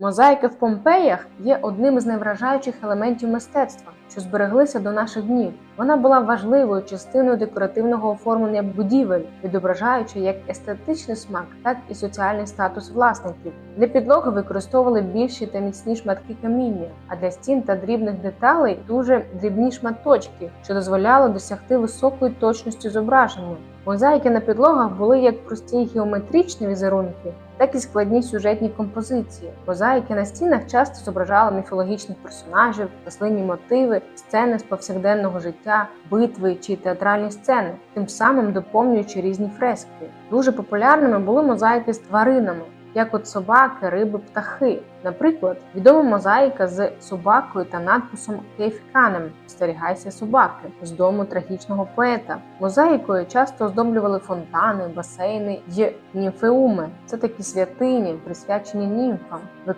Мозаїки в Помпеях є одним із найвражаючих елементів мистецтва, що збереглися до наших днів. Вона була важливою частиною декоративного оформлення будівель, відображаючи як естетичний смак, так і соціальний статус власників. Для підлоги використовували більші та міцні шматки каміння, а для стін та дрібних деталей дуже дрібні шматочки, що дозволяло досягти високої точності зображення. Мозаїки на підлогах були як прості геометричні візерунки, так і складні сюжетні композиції. Мозаїки на стінах часто зображали міфологічних персонажів, рослинні мотиви, сцени з повсякденного життя, битви чи театральні сцени, тим самим доповнюючи різні фрески. Дуже популярними були мозаїки з тваринами. Як от собаки, риби, птахи. Наприклад, відома мозаїка з собакою та надписом Кейфканем Остерігайся собаки з дому трагічного поета. Мозаїкою часто оздоблювали фонтани, басейни й німфеуми. Це такі святині, присвячені німфам.